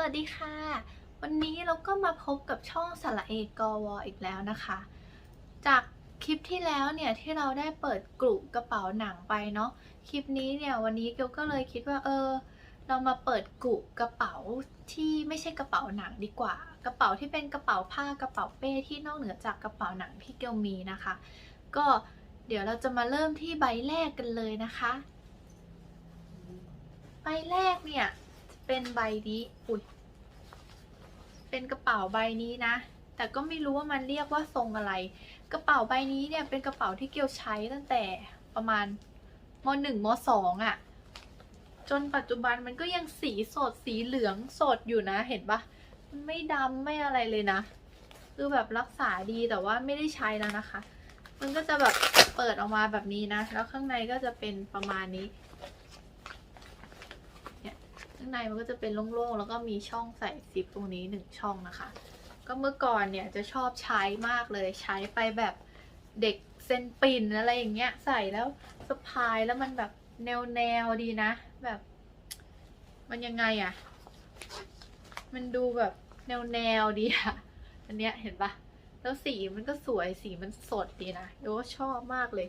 วัสดีค่ะ วันนี้เราก็มาพบกับช่องสระเอกวอีกแล้วนะคะ จากคลิปที่แล้วเนี่ยที่เราได้เปิดกลุ่มกระเป๋าหนังไปเนาะคลิปนี้เนี่ยวันนี้เกียวก็เลยคิดว่าเออ เรามาเปิดกลุ่มกระเป๋าที่ไม่ใช่กระเป๋าหนังดีกว่า กระเป๋าที่เป็นกระเป๋าผ้ากระเป๋าเป้ที่นอกเหนือจากกระเป๋าหนังที่เกียวมีนะคะ ก็เดี๋ยวเราจะมาเริ่มที่ใบแรกกันเลยนะคะ ใบแรกเนี่ย เป็นใบนี้อุ้ยเป็นกระเป๋าใบนี้นะ แต่ก็ไม่รู้ว่ามันเรียกว่าทรงอะไร กระเป๋าใบนี้เนี่ยเป็นกระเป๋าที่เกียวใช้ตั้งแต่ประมาณมหนึ่งมสองอะ่ะจนปัจจุบันมันก็ยังสีสดสีเหลืองสดอยู่นะเห็นปะมันไม่ดำไม่อะไรเลยนะ คือแบบรักษาดีแต่ว่าไม่ได้ใช้แล้วนะคะ มันก็จะแบบเปิดออกมาแบบนี้นะ แล้วข้างในก็จะเป็นประมาณนี้ ข้างในมันก็จะเป็นโล่งๆ แล้วก็มีช่องใส่ซิปตรงนี้หนึ่งช่องนะคะ ก็เมื่อก่อนเนี่ยจะชอบใช้มากเลยใช้ไปแบบเด็กเซนปินอะไรอย่างเงี้ยใส่แล้วสะพายแล้วมันแบบแนวแนวๆดีนะ แบบ มันยังไงอะมันดูแบบแนวแนวๆดีอะอันเนี้ยเห็นปะแล้วสีมันก็สวยสีมันสดดีนะโยก็ชอบมากเลย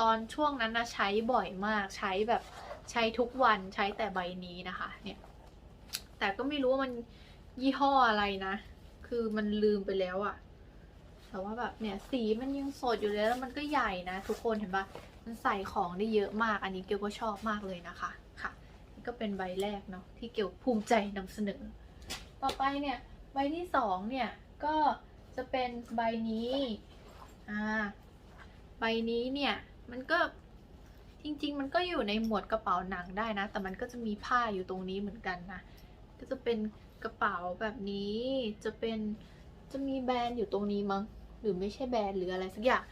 ตอนช่วงนั้นนะใช้บ่อยมากใช้แบบ ใช้ทุกวันใช้แต่ใบนี้นะคะเนี่ยแต่ก็ไม่รู้ว่ามันยี่ห้ออะไรนะ คือมันลืมไปแล้วอะแต่ว่าแบบเนี่ยสีมันยังสดอยู่เลยแล้วมันก็ใหญ่นะทุกคนเห็นปะมันใส่ของได้เยอะมากอันนี้เกียวก็ชอบมากเลยนะคะค่ะนี่ก็เป็นใบแรกเนาะที่เกียวภูมิใจนำเสนอ ต่อไปเนี่ยใบที่สองเนี่ยก็จะเป็นใบนี้อ่าใบนี้เนี่ยมันก็ จริงๆ มันก็อยู่ในหมวดกระเป๋าหนังได้นะ แต่มันก็จะมีผ้าอยู่ตรงนี้เหมือนกันนะ ก็จะเป็นกระเป๋าแบบนี้ จะเป็นจะมีแบรนด์อยู่ตรงนี้มั้ง หรือไม่ใช่แบรนด์หรืออะไรสักอย่าง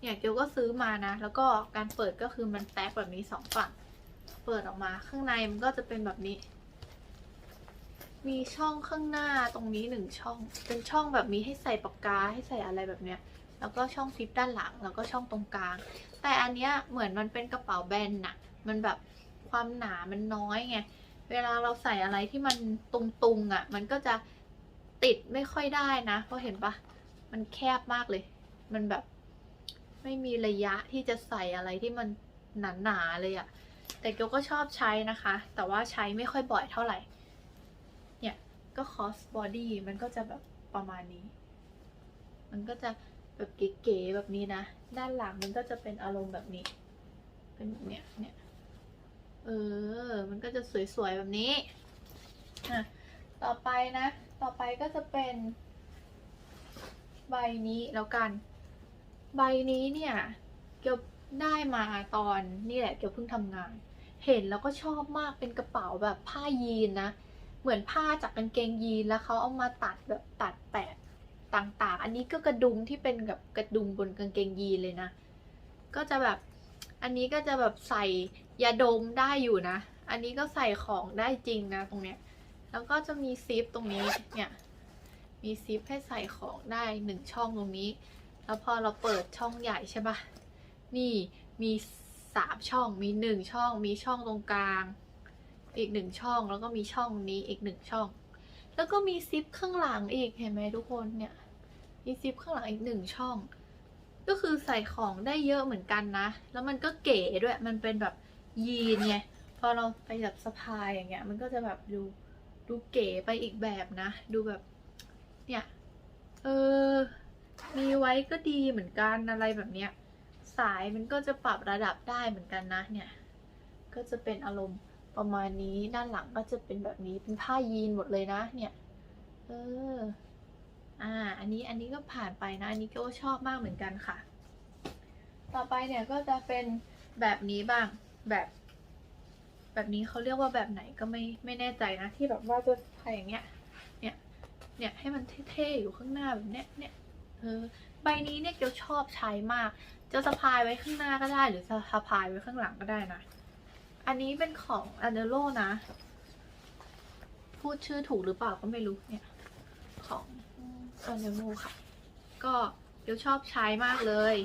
เนี่ยเกียวก็ซื้อมานะ แล้วก็การเปิดก็คือมันแตกแบบนี้สองฝั่ง เปิดออกมาข้างในมันก็จะเป็นแบบนี้ มีช่องข้างหน้าตรงนี้หนึ่งช่อง เป็นช่องแบบมีให้ใส่ปากกาให้ใส่อะไรแบบเนี้ย แล้วก็ช่องซิปด้านหลัง แล้วก็ช่องตรงกลาง แต่อันเนี้ยเหมือนมันเป็นกระเป๋าแบนน่ะ มันแบบความหนามันน้อยไง เวลาเราใส่อะไรที่มันตุงๆอะ มันก็จะติดไม่ค่อยได้นะเพราะเห็นปะมันแคบมากเลย มันแบบไม่มีระยะที่จะใส่อะไรที่มันหนาๆเลยอะ แต่เกียวก็ชอบใช้นะคะ แต่ว่าใช้ไม่ค่อยบ่อยเท่าไหร่ เนี่ยก็คอสบอดี้มันก็จะแบบประมาณนี้ มันก็จะ แบบเก๋ๆแบบนี้นะ ด้านหลังมันก็จะเป็นอารมณ์แบบนี้ เป็นแบบเนี้ยเนี่ยเออ มันก็จะสวยๆแบบนี้อะต่อไปนะ ต่อไปก็จะเป็นใบนี้แล้วกัน ใบนี้เนี่ย เกียวได้มาตอนนี่แหละ เกียวเพิ่งทำงาน เห็นแล้วก็ชอบมากเป็นกระเป๋าแบบผ้ายีนนะ เหมือนผ้าจากกางเกงยีนแล้วเขาเอามาตัดแบบตัดแปะ ต่างๆ อันนี้ก็กระดุมที่เป็นกับกระดุมบนกางเกงยีนเลยนะ ก็จะแบบ อันนี้ก็จะแบบใส่ยาดมได้อยู่นะ อันนี้ก็ใส่ของได้จริงนะตรงเนี้ย แล้วก็จะมีซิปตรงนี้ เนี่ย มีซิปให้ใส่ของได้หนึ่งช่องตรงนี้ แล้วพอเราเปิดช่องใหญ่ใช่ปะนี่มีสามช่อง มีหนึ่งช่อง มีช่องตรงกลาง อีกหนึ่งช่อง แล้วก็มีช่องนี้อีกหนึ่งช่อง แล้วก็มีซิปข้างหลังอีกเห็นไหมทุกคนเนี่ย มีซิปข้างหลังอีกหนึ่งช่อง ก็คือใส่ของได้เยอะเหมือนกันนะ แล้วมันก็เก๋ด้วย มันเป็นแบบยีนไง พอเราไปแบบสะพายอย่างเงี้ย มันก็จะแบบดูดูเก๋ไปอีกแบบนะ ดูแบบ เนี่ย เออ มีไว้ก็ดีเหมือนกันอะไรแบบเนี้ย สายมันก็จะปรับระดับได้เหมือนกันนะ เนี่ย ก็จะเป็นอารมณ์ ประมาณนี้ด้านหลังก็จะเป็นแบบนี้เป็นผ้ายีนหมดเลยนะเนี่ยเอออ่าอันนี้อันนี้ก็ผ่านไปนะอันนี้ก็ชอบมากเหมือนกันค่ะ ต่อไปเนี่ยก็จะเป็นแบบนี้บ้างแบบ แบบนี้เขาเรียกว่าแบบไหนก็ไม่ไม่แน่ใจนะ ที่แบบว่าจะใส่อย่างเงี้ยเนี่ยเนี่ยให้มันเท่ๆอยู่ข้างหน้าแบบเนี้ยเนี่ยเออใบนี้เนี่ยเกียวชอบใช้มาก จะสะพายไว้ข้างหน้าก็ได้ หรือสะพายไว้ข้างหลังก็ได้นะ อันนี้เป็นของอันเดโ o นะ พูดชื่อถูกหรือเปล่าก็ไม่รู้เนี่ย ของอันเดโ o ค่ะ ก็เกียวชอบใช้มากเลย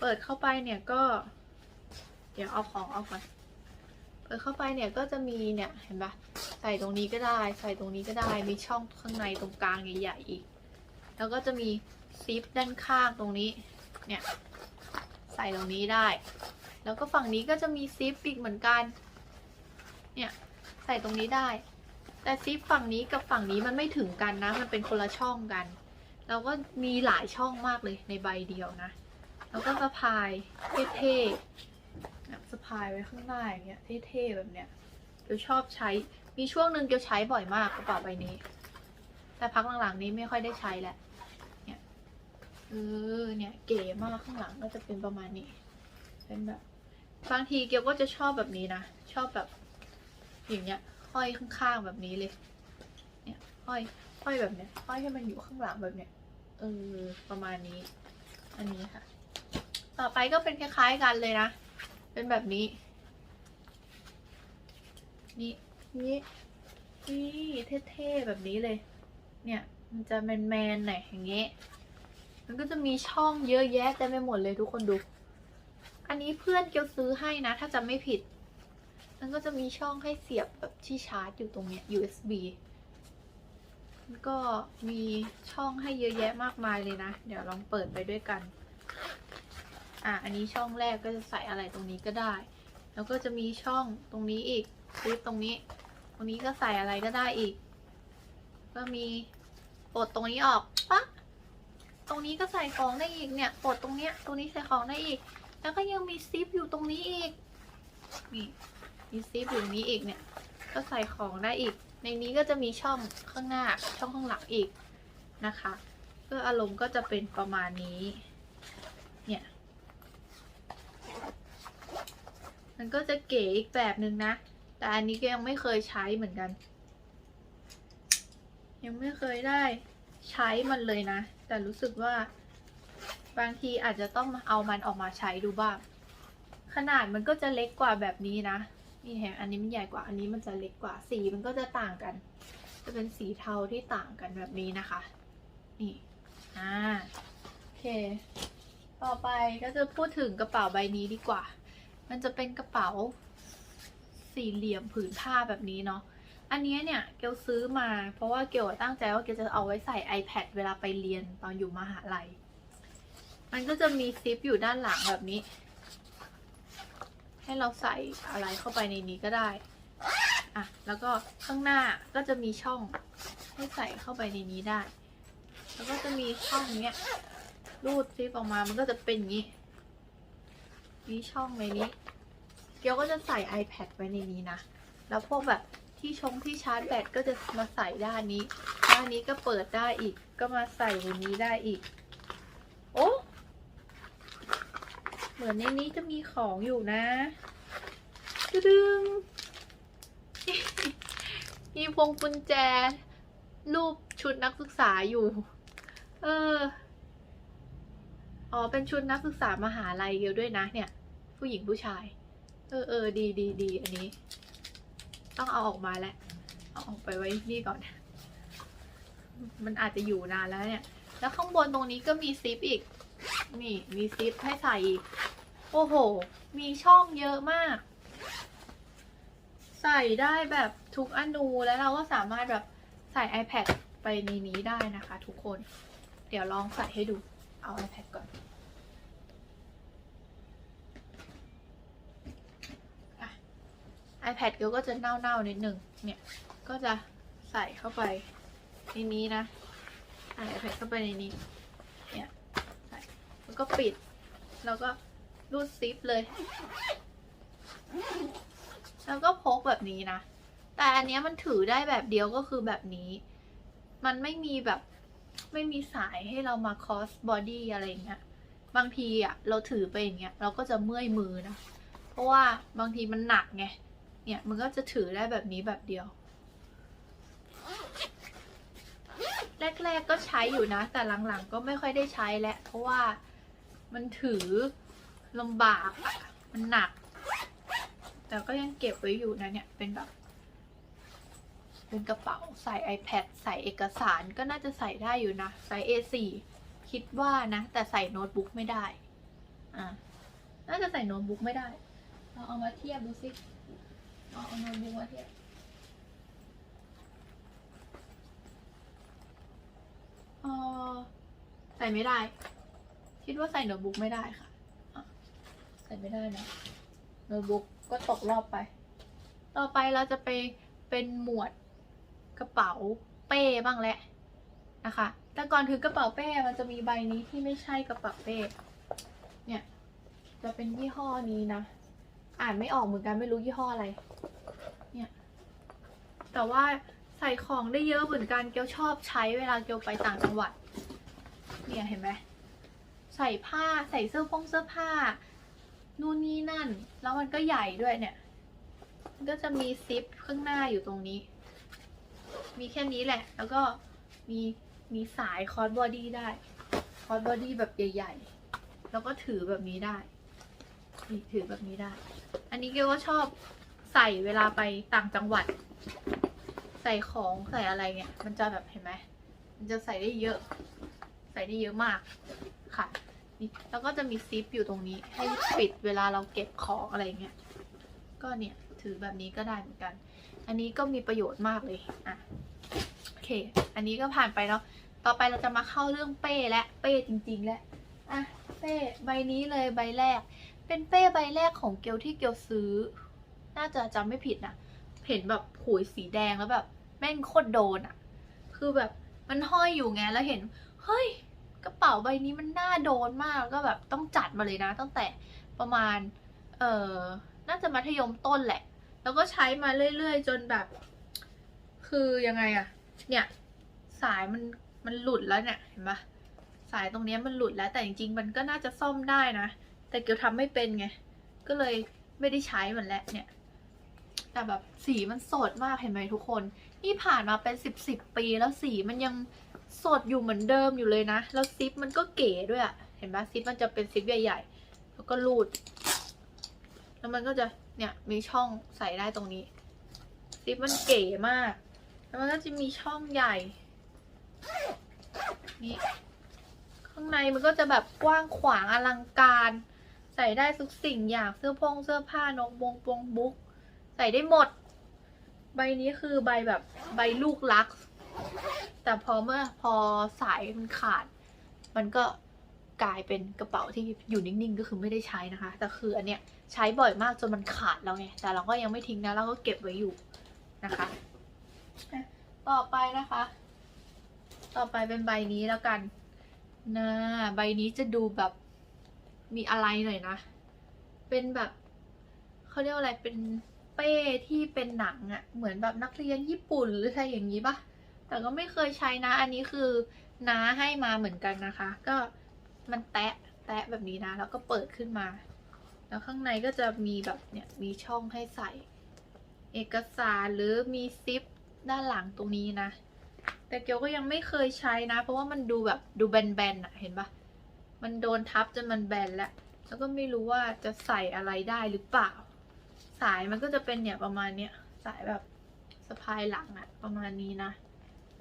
เปิดเข้าไปเนี่ยก็ เดี๋ยวเอาของเอาก่อนเปิดเข้าไปเนี่ยก็จะมีเนี่ยเห็นปะใส่ตรงนี้ก็ได้ ใส่ตรงนี้ก็ได้ มีช่องข้างในตรงกลางใหญ่ๆอีก แล้วก็จะมีซิปด้านข้างตรงนี้ เนี่ย ใส่ตรงนี้ได้ แล้วก็ฝั่งนี้ก็จะมีซิปอีกเหมือนกัน เนี่ยใส่ตรงนี้ได้ แต่ซิปฝั่งนี้กับฝั่งนี้มันไม่ถึงกันนะ มันเป็นคนละช่องกัน แล้วก็มีหลายช่องมากเลยในใบเดียวนะ แล้วก็สะพายเท่ๆสะพายไว้ข้างหน้าอย่างเงี้ยเท่ๆแบบเนี้ยเกียวชอบใช้ มีช่วงหนึ่งเกียวใช้บ่อยมากกระเป๋าใบนี้ แต่พักหลังๆนี้ไม่ค่อยได้ใช้แหล้วเนี่ยเออเนี่ยเก๋มากข้างหลังก็จะเป็นประมาณนี้ เป็นแบบ บางทีเกียวก็จะชอบแบบนี้นะ ชอบแบบอย่างเงี้ยห้อยข้างๆแบบนี้เลย เนี่ยห้อยห้อยแบบเนี้ยห้อยให้มันอยู่ข้างหลังแบบเนี้ยเออประมาณนี้ อันนี้ค่ะ ต่อไปก็เป็นคล้ายๆกันเลยนะ เป็นแบบนี้ นี่นี่นี่เท่ๆแบบนี้เลย เนี่ย มันจะแมนๆหน่อยอย่างเงี้ยมันก็จะมีช่องเยอะแยะเต็มไปหมดเลยทุกคนดู อันนี้เพื่อนเกียวซื้อให้นะ ถ้าจำไม่ผิด มันก็จะมีช่องให้เสียบแบบที่ชาร์จอยู่ตรงเนี้ย USB ก็มีช่องให้เยอะแยะมากมายเลยนะ เดี๋ยวลองเปิดไปด้วยกัน อะ อันนี้ช่องแรกก็จะใส่อะไรตรงนี้ก็ได้ แล้วก็จะมีช่องตรงนี้อีกคลิปตรงนี้ ตรงนี้ก็ใส่อะไรก็ได้อีก ก็มีปลดตรงนี้ออกปั๊บตรงนี้ก็ใส่ของได้อีกเนี่ยปลดตรงเนี้ย ตรงนี้ใส่ของได้อีก แล้วก็ยังมีซิปอยู่ตรงนี้อีก นี่มีซิปอยู่ตรงนี้อีกเนี่ย ก็ใส่ของได้อีก ในนี้ก็จะมีช่องข้างหน้า ช่องข้างหลังอีกนะคะ ก็อารมณ์ก็จะเป็นประมาณนี้ เนี่ย มันก็จะเก๋อีกแบบหนึ่งนะ แต่อันนี้ก็ยังไม่เคยใช้เหมือนกัน ยังไม่เคยได้ใช้มันเลยนะ แต่รู้สึกว่า บางทีอาจจะต้องเอามันออกมาใช้ดูบ้าง ขนาดมันก็จะเล็กกว่าแบบนี้นะ นี่เห็นอันนี้มันใหญ่กว่า อันนี้มันจะเล็กกว่า สีมันก็จะต่างกัน จะเป็นสีเทาที่ต่างกันแบบนี้นะคะ นี่ อ่า โอเค ต่อไปก็จะพูดถึงกระเป๋าใบนี้ดีกว่า มันจะเป็นกระเป๋า สี่เหลี่ยมผืนผ้าแบบนี้เนาะอันนี้เนี่ยเกลซื้อมา เพราะว่าเกลตั้งใจว่าเกลจะเอาไว้ใส่ iPad เวลาไปเรียนตอนอยู่มหาลัย มันก็จะมีซิปอยู่ด้านหลังแบบนี้ ให้เราใส่อะไรเข้าไปในนี้ก็ได้ อะ แล้วก็ข้างหน้าก็จะมีช่องให้ใส่เข้าไปในนี้ได้ แล้วก็จะมีช่องเนี้ย รูดซิปออกมา มันก็จะเป็นอย่างนี้ มีช่องในนี้ เกียวก็จะใส่ iPad ไว้ในนี้นะ แล้วพวกแบบที่ชงที่ชาร์จแบตก็จะมาใส่ด้านนี้ ด้านนี้ก็เปิดได้อีก ก็มาใส่ในนี้ได้อีก โอ้ เหมือนในนี้จะมีของอยู่นะ ดึงมีพวงกุญแจ รูปชุดนักศึกษาอยู่ เออ อ๋อ เป็นชุดนักศึกษามหาลัยเกียวด้วยนะเนี่ย ผู้หญิงผู้ชาย เออเออดีดีดีอันนี้ ต้องเอาออกมาแล้ว เอาออกไปไว้นี่ก่อน มันอาจจะอยู่นานแล้วเนี่ย แล้วข้างบนตรงนี้ก็มีซิปอีก นี่มีซิปให้ใส่อีก โอ้โห มีช่องเยอะมาก ใส่ได้แบบทุกอนูแล้วเราก็สามารถแบบใส่ iPad ไปในนี้ได้นะคะทุกคน เดี๋ยวลองใส่ให้ดู เอา iPad ก่อนอะ iPad เกียวก็จะเน่าๆนิดนึง เนี่ย ก็จะใส่เข้าไปในนี้นะ ใส่ iPad เข้าไปในนี้ แล้วก็ปิด แล้วก็รูดซิปเลย แล้วก็พกแบบนี้นะ แต่อันเนี้ยมันถือได้แบบเดียวก็คือแบบนี้ มันไม่มีแบบไม่มีสายให้เรามาคอสบอดี้อะไรเงี้ย บางทีอะเราถือไปอย่างเงี้ยเราก็จะเมื่อยมือนะ เพราะว่าบางทีมันหนักไง เนี่ยมันก็จะถือได้แบบนี้แบบเดียว แรกๆก็ใช้อยู่นะ แต่หลังๆก็ไม่ค่อยได้ใช้แล้วเพราะว่า มันถือลำบากอะมันหนัก แต่ก็ยังเก็บไว้อยู่นะเนี่ยเป็นแบบเป็นกระเป๋าใส่ iPad ใส่เอกสารก็น่าจะใส่ได้อยู่นะไซส์ A4 คิดว่านะ แต่ใส่โน้ตบุ๊กไม่ได้อ่าน่าจะใส่โน้ตบุ๊กไม่ได้ เราเอามาเทียบดูสิเอาเอาโน้ตบุ๊กมาเทียบเออใส่ไม่ได้ คิดว่าใส่โน้ตบุ๊กไม่ได้ค่ะ ใส่ไม่ได้นะโน้ตบุ๊กก็ตกรอบไป ต่อไปเราจะไปเป็นหมวดกระเป๋าเป้บ้างแหละนะคะ แต่ก่อนถึงกระเป๋าเป้มันจะมีใบนี้ที่ไม่ใช่กระเป๋าเป้ เนี่ย จะเป็นยี่ห้อนี้นะ อ่านไม่ออกเหมือนกันไม่รู้ยี่ห้ออะไร เนี่ย แต่ว่าใส่ของได้เยอะเหมือนกันเกียวชอบใช้เวลาเกียวไปต่างจังหวัด เนี่ยเห็นไหม ใส่ผ้าใส่เสื้อพงเสื้อผ้า นู่นนี่นั่น แล้วมันก็ใหญ่ด้วยเนี่ย มันก็จะมีซิปข้างหน้าอยู่ตรงนี้ มีแค่นี้แหละ แล้วก็มีมีสายคอร์สบอดี้ได้ คอร์สบอดี้แบบใหญ่ ๆ แล้วก็ถือแบบนี้ได้นี่ถือแบบนี้ได้ อันนี้เกลก็ชอบใส่เวลาไปต่างจังหวัด ใส่ของใส่อะไรเนี่ย มันจะแบบเห็นไหมมันจะใส่ได้เยอะ ใส่ได้เยอะมากค่ะ นี่แล้วก็จะมีซิปอยู่ตรงนี้ ให้ปิดเวลาเราเก็บของอะไรเงี้ย ก็เนี่ยถือแบบนี้ก็ได้เหมือนกัน อันนี้ก็มีประโยชน์มากเลยอะโอเค อันนี้ก็ผ่านไปแล้วต่อไปเราจะมาเข้าเรื่องเป้และเป้จริง ๆ แล้วอะเป้ใบนี้เลยใบแรก เป็นเป้ใบแรกของเกลที่เกลซื้อ น่าจะจำไม่ผิดนะเห็นแบบผุยสีแดงแล้วแบบแม่งโคตรโดนอะคือแบบมันห้อยอยู่ไงแล้วเห็น เฮ้ย กระเป๋าใบนี้มันน่าโดนมากแล้วก็แบบต้องจัดมาเลยนะ ตั้งแต่ประมาณ เออน่าจะมัธยมต้นแหละ แล้วก็ใช้มาเรื่อยๆ จนแบบ คือยังไงอะเนี่ยสายมันมันหลุดแล้วเนี่ยเห็นปะสายตรงนี้มันหลุดแล้วแต่จริงๆ มันก็น่าจะซ่อมได้นะ แต่เกียวทำไม่เป็นไง ก็เลยไม่ได้ใช้มันแล้วเนี่ย แต่แบบสีมันสดมากเห็นไหมทุกคน นี่ผ่านมาเป็นสิบสิบปีแล้วสีมันยัง สดอยู่เหมือนเดิมอยู่เลยนะ แล้วซิปมันก็เก๋ด้วยอะเห็นไหมซิปมันจะเป็นซิปใหญ่ๆ แล้วก็รูด แล้วมันก็จะเนี่ยมีช่องใส่ได้ตรงนี้ ซิปมันเก๋มาก แล้วมันก็จะมีช่องใหญ่ นี่ข้างในมันก็จะแบบกว้างขวางอลังการ ใส่ได้ทุกสิ่งอย่างเสื้อพงเสื้อผ้านกบงปงบุ๊กใส่ได้หมด ใบนี้คือใบแบบใบลูกรัก แต่พอเมื่อพอสายมันขาด มันก็กลายเป็นกระเป๋าที่อยู่นิ่งๆ ก็คือไม่ได้ใช้นะคะ แต่คืออันเนี้ยใช้บ่อยมากจนมันขาดแล้วไง แต่เราก็ยังไม่ทิ้งนะ เราก็เก็บไว้อยู่นะคะ ต่อไปนะคะ ต่อไปเป็นใบนี้แล้วกันนะใบนี้จะดูแบบมีอะไรหน่อยนะ เป็นแบบเขาเรียกว่าอะไร เป็นเป้ที่เป็นหนังอะเหมือนแบบนักเรียนญี่ปุ่นหรืออะไรอย่างนี้ปะ แต่ก็ไม่เคยใช้นะ อันนี้คือน้าให้มาเหมือนกันนะคะ ก็มันแตะแตะแบบนี้นะ แล้วก็เปิดขึ้นมา แล้วข้างในก็จะมีแบบเนี่ยมีช่องให้ใส่ เอกสารหรือมีซิปด้านหลังตรงนี้นะ แต่เกียวก็ยังไม่เคยใช้นะ เพราะว่ามันดูแบบดูแบนๆอะเห็นปะมันโดนทับจนมันแบนแล้ว แล้วก็ไม่รู้ว่าจะใส่อะไรได้หรือเปล่า สายมันก็จะเป็นเนี่ยประมาณเนี้ยสายแบบสะพายหลังอะประมาณนี้นะ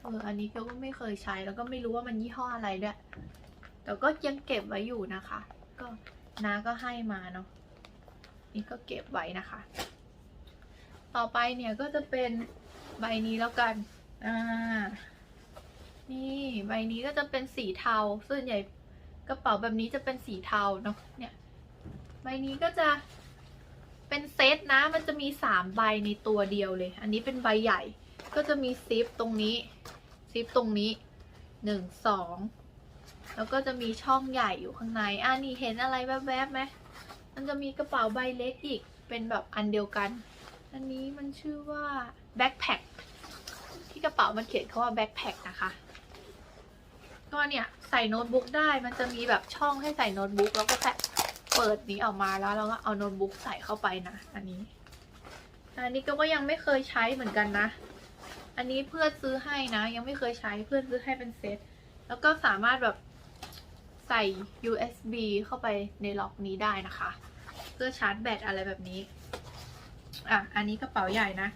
เอออันนี้เกียวก็ไม่เคยใช้แล้วก็ไม่รู้ว่ามันยี่ห้ออะไรด้วย แต่ก็ยังเก็บไว้อยู่นะคะ ก็น้าก็ให้มาเนาะ นี่ก็เก็บไว้นะคะ ต่อไปเนี่ยก็จะเป็นใบนี้แล้วกัน อ่า นี่ใบนี้ก็จะเป็นสีเทา ส่วนใหญ่กระเป๋าแบบนี้จะเป็นสีเทาเนาะ เนี่ย ใบนี้ก็จะเป็นเซตนะ มันจะมีสามใบในตัวเดียวเลย อันนี้เป็นใบใหญ่ ก็จะมีซิปตรงนี้ ซิปตรงนี้หนึ่งสองแล้วก็จะมีช่องใหญ่อยู่ข้างใน อ่านี่เห็นอะไรแวบๆไหมมันจะมีกระเป๋าใบเล็กอีก เป็นแบบอันเดียวกัน อันนี้มันชื่อว่าแบ็คแพคที่กระเป๋ามันเขียนคาว่าแบ็คแพคนะคะ ก็เนี่ยใส่โน้ตบุ๊กได้ มันจะมีแบบช่องให้ใส่โน้ตบุ๊กแล้วก็แตะเปิดนี้ออกมาแล้วเราก็เอาโน้ตบุ๊กใส่เข้าไปนะ อันนี้ อันนี้ก็ยังไม่เคยใช้เหมือนกันนะ อันนี้เพื่อนซื้อให้นะ ยังไม่เคยใช้เพื่อนซื้อให้เป็นเซต แล้วก็สามารถแบบใส่ USB เข้าไปในล็อกนี้ได้นะคะ เพื่อชาร์จแบตอะไรแบบนี้ อะ อันนี้กระเป๋าใหญ่นะ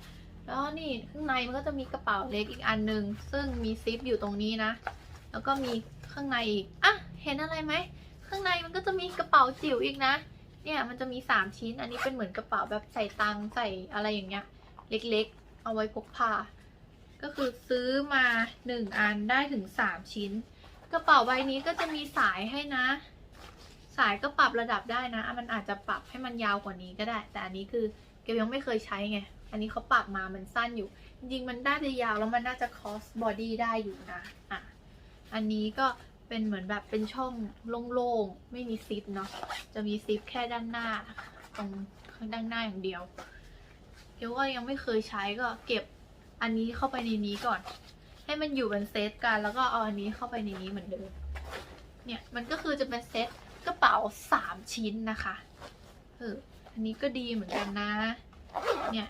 แล้วนี่ข้างในมันก็จะมีกระเป๋าเล็กอีกอันหนึ่งซึ่งมีซิปอยู่ตรงนี้นะ แล้วก็มีข้างในอีก อะ เห็นอะไรไหม ข้างในมันก็จะมีกระเป๋าจิ๋วอีกนะ เนี่ยมันจะมีสามชิ้น อันนี้เป็นเหมือนกระเป๋าแบบใส่ตังใส่อะไรอย่างเงี้ย เล็กๆ เอาไว้พกพา ก็คือซื้อมาหนึ่งอันได้ถึงสามชิ้น กระเป๋าใบนี้ก็จะมีสายให้นะ สายก็ปรับระดับได้นะ มันอาจจะปรับให้มันยาวกว่านี้ก็ได้ แต่อันนี้คือเกลยังไม่เคยใช้ไง อันนี้เขาปรับมามันสั้นอยู่ จริงมันน่าจะยาวแล้วมันน่าจะ cross body ได้อยู่นะ อะ อันนี้ก็เป็นเหมือนแบบเป็นช่องโล่งๆ ไม่มีซิปเนาะ จะมีซิปแค่ด้านหน้า ตรงข้างด้านหน้าอย่างเดียวเกลก็ยังไม่เคยใช้ก็เก็บ อันนี้เข้าไปในนี้ก่อน ให้มันอยู่เป็นเซตกันแล้วก็เอาอันนี้เข้าไปในนี้เหมือนเดิม เนี่ยมันก็คือจะเป็นเซตกระเป๋าสามชิ้นนะคะเอออันนี้ก็ดีเหมือนกันนะ เนี่ย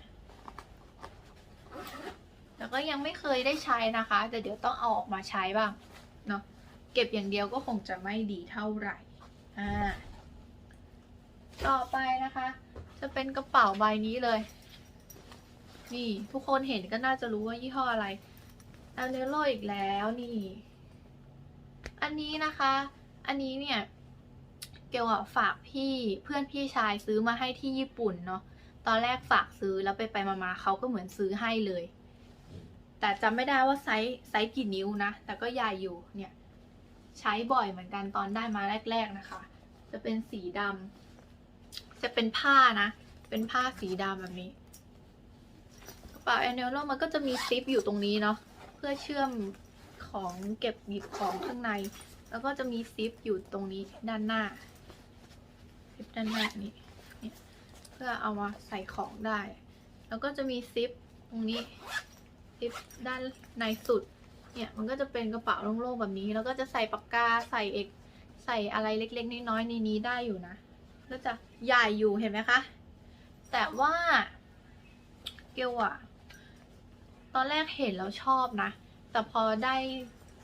แล้วก็ยังไม่เคยได้ใช้นะคะ แต่เดี๋ยวต้องเอาออกมาใช้บ้าง เนาะ เก็บอย่างเดียวก็คงจะไม่ดีเท่าไหร่ อ่า ต่อไปนะคะ จะเป็นกระเป๋าใบนี้เลย นี่ทุกคนเห็นก็น่าจะรู้ว่ายี่ห้ออะไรอันเนโลอีกแล้วนี่ อันนี้นะคะ อันนี้เนี่ยเกลอะฝากพี่เพื่อนพี่ชายซื้อมาให้ที่ญี่ปุ่นเนาะตอนแรกฝากซื้อแล้วไปไปมาๆเขาก็เหมือนซื้อให้เลย แต่จำไม่ได้ว่าไซส์ไซส์กี่นิ้วนะ แต่ก็ใหญ่อยู่เนี่ย ใช้บ่อยเหมือนกันตอนได้มาแรก ๆนะคะ จะเป็นสีดำจะเป็นผ้านะ เป็นผ้าสีดำแบบนี้ ป๋าแอนเนลโลมันก็จะมีซิปอยู่ตรงนี้เนาะเพื่อเชื่อมของเก็บหยิบของข้างใน แล้วก็จะมีซิปอยู่ตรงนี้ด้านหน้าซิปด้านหน้านี้เนี่ยเพื่อเอามาใส่ของได้ แล้วก็จะมีซิปตรงนี้ซิปด้านในสุดเนี่ยมันก็จะเป็นกระเป๋าโล่งๆแบบนี้ แล้วก็จะใส่ปากกาใส่เอกใส่อะไรเล็กๆน้อยๆในนี้ได้อยู่นะก็จะใหญ่อยู่เห็นไหมคะ แต่ว่าเกลอะ ตอนแรกเห็นแล้วชอบนะ แต่พอได้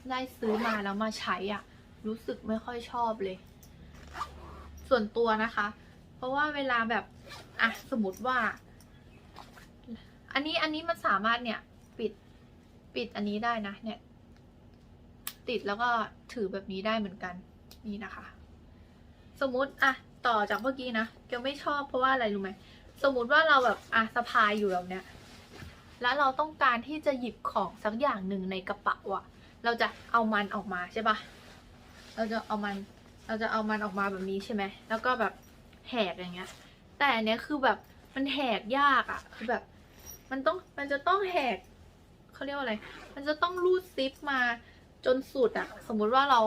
ได้ซื้อมาแล้วมาใช้อะรู้สึกไม่ค่อยชอบเลย ส่วนตัวนะคะ เพราะว่าเวลาแบบอะสมมติว่า อันนี้อันนี้มันสามารถเนี่ยปิดปิดอันนี้ได้นะเนี่ย ติดแล้วก็ถือแบบนี้ได้เหมือนกันนี่นะคะ สมมติอะต่อจากเมื่อกี้นะเกลไม่ชอบเพราะว่าอะไรรู้ไหมสมมติว่าเราแบบอะสะพายอยู่แบบเนี้ย แล้วเราต้องการที่จะหยิบของสักอย่างหนึ่งในกระเป๋าอะเราจะเอามันออกมาใช่ปะเราจะเอามันเราจะเอามันออกมาแบบนี้ใช่ไหมแล้วก็แบบแหกอย่างเงี้ย แต่อันเนี้ยคือแบบมันแหกยากอะคือแบบ มันต้องมันจะต้องแหกเขาเรียกว่าอะไร มันจะต้องรูดซิปมาจนสุดอะสมมุติว่าเรา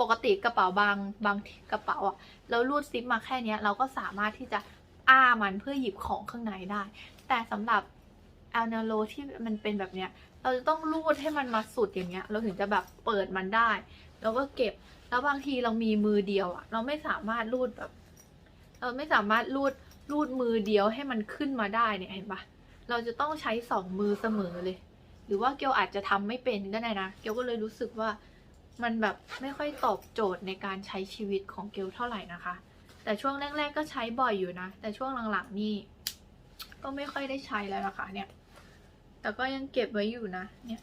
ปกติกระเป๋าบางบางกระเป๋าอะเรารูดซิปมาแค่เนี้ยเราก็สามารถที่จะอ้ามันเพื่อหยิบของข้างในได้ แต่สำหรับ แอลนโลที่มันเป็นแบบเนี้ย เราจะต้องรูดให้มันมาสุดอย่างเงี้ย เราถึงจะแบบเปิดมันได้ แล้วก็เก็บ แล้วบางทีเรามีมือเดียวอะเราไม่สามารถรูดแบบ เราไม่สามารถรูดรูดมือเดียวให้มันขึ้นมาได้เนี่ยเห็นปะเราจะต้องใช้สองมือเสมอเลย หรือว่าเกียวอาจจะทำไม่เป็นก็ได้นะ เกียวก็เลยรู้สึกว่ามันแบบไม่ค่อยตอบโจทย์ในการใช้ชีวิตของเกียวเท่าไหร่นะคะ แต่ช่วงแรก ๆ ก็ใช้บ่อยอยู่นะ แต่ช่วงหลังๆนี่ก็ไม่ค่อยได้ใช้แล้วนะคะเนี่ย แต่ก็ยังเก็บไว้อยู่นะ เนี่ย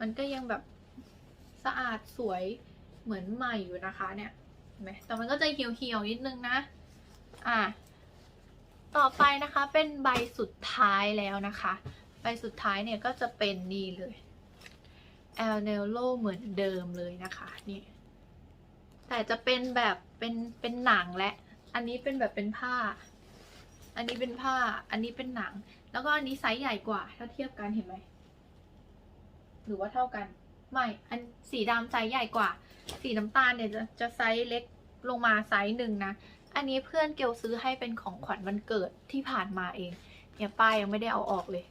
มันก็ยังแบบสะอาดสวยเหมือนใหม่อยู่นะคะเนี่ยเห็นไหมแต่มันก็จะเหี่ยวๆนิดนึงนะ อะต่อไปนะคะเป็นใบสุดท้ายแล้วนะคะ ใบสุดท้ายเนี่ยก็จะเป็นนี่เลย e l n e l o เหมือนเดิมเลยนะคะนี่แต่จะเป็นแบบเป็นเป็นหนังและ อันนี้เป็นแบบเป็นผ้า อันนี้เป็นผ้า อันนี้เป็นหนัง แล้วก็อันนี้ไซส์ใหญ่กว่า ถ้าเทียบกันเห็นไหม หรือว่าเท่ากัน ไม่ อันสีดำไซส์ใหญ่กว่า สีน้ำตาลเนี่ยจะจะไซส์เล็กลงมาไซส์หนึ่งนะ อันนี้เพื่อนเกลซื้อให้เป็นของขวัญวันเกิดที่ผ่านมาเอง เนี่ยป้ายยังไม่ได้เอาออกเลย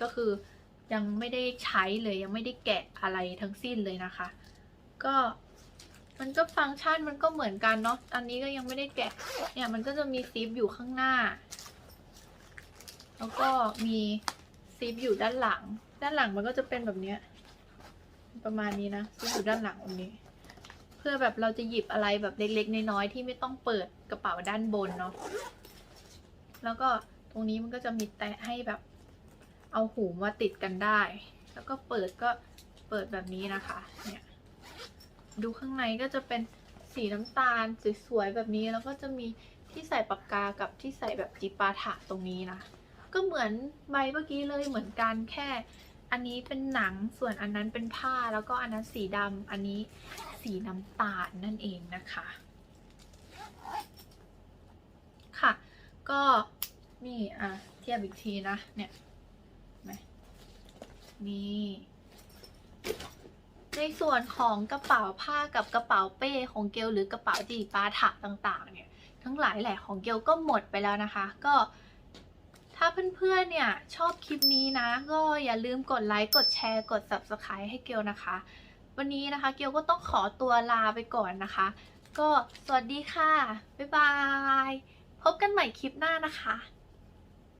ก็คือยังไม่ได้ใช้เลยยังไม่ได้แกะอะไรทั้งสิ้นเลยนะคะ ก็มันก็ฟังก์ชันมันก็เหมือนกันเนาะ อันนี้ก็ยังไม่ได้แกะ เนี่ยมันก็จะมีซิปอยู่ข้างหน้า แล้วก็มีซิปอยู่ด้านหลัง ด้านหลังมันก็จะเป็นแบบเนี้ยประมาณนี้นะซิปอยู่ด้านหลังตรงนี้ เพื่อแบบเราจะหยิบอะไรแบบเล็กๆน้อยๆที่ไม่ต้องเปิดกระเป๋าด้านบนเนาะแล้วก็ตรงนี้มันก็จะมีแตะให้แบบเอาหูมาติดกันได้ แล้วก็เปิดก็เปิดแบบนี้นะคะ เนี่ย ดูข้างในก็จะเป็นสีน้ำตาลสวยๆแบบนี้ แล้วก็จะมีทที่ใส่ปากกากับที่ใส่แบบจิปาถะตรงนี้นะ ก็เหมือนใบเมื่อกี้เลยเหมือนกันแค่ อันนี้เป็นหนังส่วนอันนั้นเป็นผ้าแล้วก็อันนั้นสีดำอันนี้สีน้ำตาลนั่นเองนะคะ ค่ะ ก็นี่อะเทียบอีกทีนะเนี่ยนี่ในส่วนของกระเป๋าผ้ากับกระเป๋าเป้ของเกลหรือกระเป๋าจีปาถะต่างๆ เนี่ย ทั้งหลายแหละของเกลก็หมดไปแล้วนะคะ ก็ ถ้าเพื่อนๆ เนี่ยชอบคลิปนี้นะ ก็อย่าลืมกดไลค์ กดแชร์ กด subscribe ให้เกลนะคะ วันนี้นะคะเกลก็ต้องขอตัวลาไปก่อนนะคะ ก็สวัสดีค่ะ บ๊ายบาย พบกันใหม่คลิปหน้านะคะ